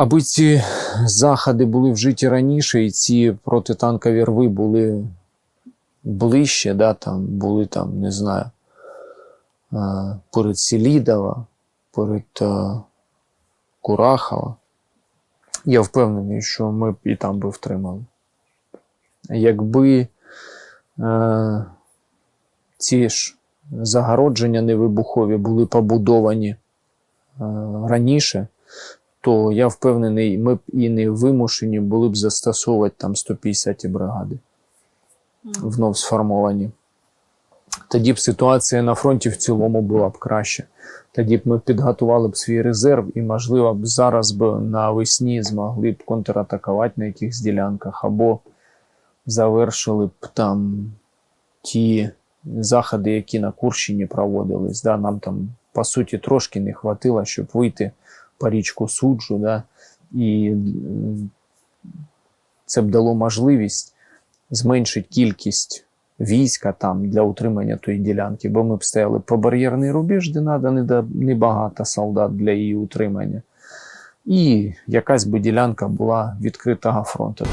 Аби ці заходи були вжиті раніше, і ці протитанкові рви були ближче, да, там були там, не знаю, е, перед Селідова, перед е, Курахова. Я впевнений, що ми б і там би втримали. Якби е, ці ж загородження невибухові були побудовані е, раніше, то я впевнений, ми б і не вимушені були б застосовувати там 150 бригади внов сформовані. Тоді б ситуація на фронті в цілому була б краще. Тоді б ми підготували б свій резерв і, можливо, б зараз б навесні змогли б контратакувати на якихось ділянках, або завершили б там ті заходи, які на Курщині проводились. Да? Нам там, по суті, трошки не хватило, щоб вийти по річку суджу, да? і це б дало можливість зменшити кількість війська там для утримання тої ділянки, бо ми б стояли по бар'єрний рубіж, де треба небагато солдат для її утримання. І якась би ділянка була відкритого фронту.